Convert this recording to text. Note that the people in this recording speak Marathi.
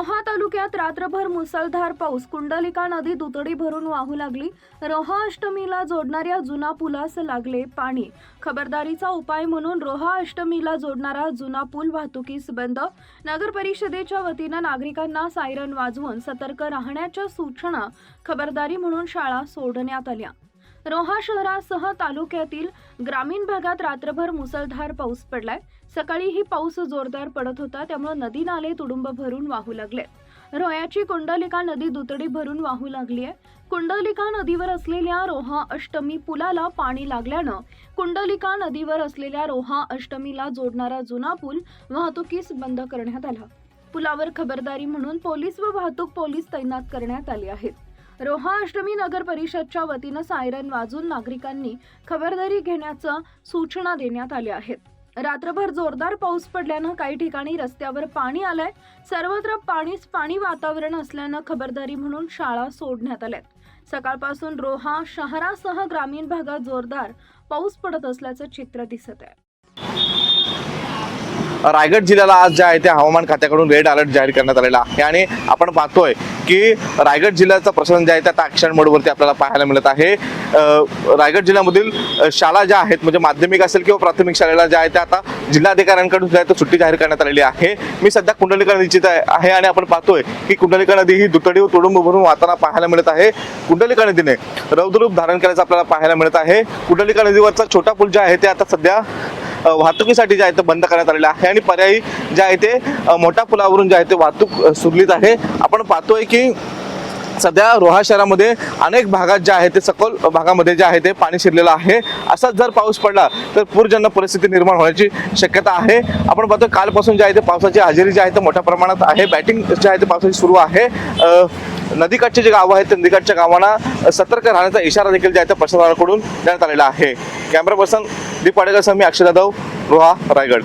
रोहा तालुक्यात रात्रभर मुसळधार पाऊस. कुंडलिका नदी दुतडी भरून वाहू लागली. रोहा अष्टमीला जोडणाऱ्या जुना पुलास लागले पाणी. खबरदारीचा उपाय म्हणून रोहा अष्टमीला जोडणारा जुना पूल वाहतुकीस बंद. नगर परिषदेच्या वतीनं नागरिकांना सायरन वाजवून सतर्क राहण्याच्या सूचना खबरदारी म्हणून शाळा सोडण्यात आल्या. रोहा शहरासह तालुक्यातील ग्रामीण भागात रात्रभर मुसळधार पाऊस पडलाय. सकाळीही पाऊस जोरदार पडत होता त्यामुळे नदी नाले तुडुंब भरून वाहू लागले. रोह्याची कुंडलिका नदी दुतडी भरून वाहू लागली आहे. कुंडलिका नदीवर असलेल्या रोहा अष्टमी पुलाला पाणी लागल्यानं कुंडलिका नदीवर असलेल्या रोहा अष्टमीला जोडणारा जुना पूल वाहतुकीस बंद करण्यात आला. पुलावर खबरदारी म्हणून पोलीस व वाहतूक पोलीस तैनात करण्यात आले आहेत. रोहा अष्टमी नगर परिषदच्या वतीनं सायरन वाजून नागरिकांनी खबरदारी घेण्याच्या सूचना देण्यात आल्या आहेत. रात्रभर जोरदार पाऊस पडल्यानं काही ठिकाणी रस्त्यावर पाणी आलंय. सर्वत्र पाणीच पाणी वातावरण असल्यानं खबरदारी म्हणून शाळा सोडण्यात आल्यात. सकाळपासून रोहा शहरासह ग्रामीण भागात जोरदार पाऊस पडत असल्याचं चित्र दिसत आहे. रायगड जिल्ह्याला आज जे आहे ते हवामान खात्याकडून रेड अलर्ट जाहीर करण्यात आलेला आहे. आणि आपण पाहतोय की रायगड जिल्ह्याचं प्रशासन जे आहे त्या आता मोडवरती आपल्याला पाहायला मिळत आहे. रायगड जिल्ह्यामधील शाळा ज्या आहेत म्हणजे माध्यमिक असेल किंवा प्राथमिक शाळेला ज्या आहेत त्या आता जिल्हाधिकाऱ्यांकडून जे आहे सुट्टी जाहीर करण्यात आलेली आहे. मी सध्या कुंडलिका नदीची आहे आणि आपण पाहतोय की कुंडलिका नदी ही दुतडी व तुडुंब भरून वाहताना पाहायला मिळत आहे. कुंडलिका नदीने रौद्ररूप धारण केल्याचं आपल्याला पाहायला मिळत आहे. कुंडलिका नदीवरचा छोटा पूल जे आहे ते आता सध्या वाहतुकीसाठी जे आहे ते बंद करण्यात आलेलं आहे आणि पर्यायी जे आहे ते मोठ्या पुलावरून जे आहे ते वाहतूक सुरळीत आहे. आपण पाहतोय की सध्या रोहा शहरामध्ये अनेक भागात जे आहे ते सखोल भागामध्ये जे आहे ते पाणी शिरलेलं आहे. असाच जर पाऊस पडला तर पूरजन्य परिस्थिती निर्माण होण्याची शक्यता आहे. आपण पाहतो कालपासून जे आहे ते पावसाची हजेरी जी आहे ते मोठ्या प्रमाणात आहे. बॅटिंग जे आहे ते पावसाची सुरू आहे. नदीकाठचे जे गावं आहेत त्या नदीकाठच्या गावांना सतर्क राहण्याचा इशारा देखील जे आहे ते प्रशासनाकडून देण्यात आलेला आहे. कॅमेरा पर्सन दीप पाडेकर सह मी अक्षय जाधव रोहा रायगड.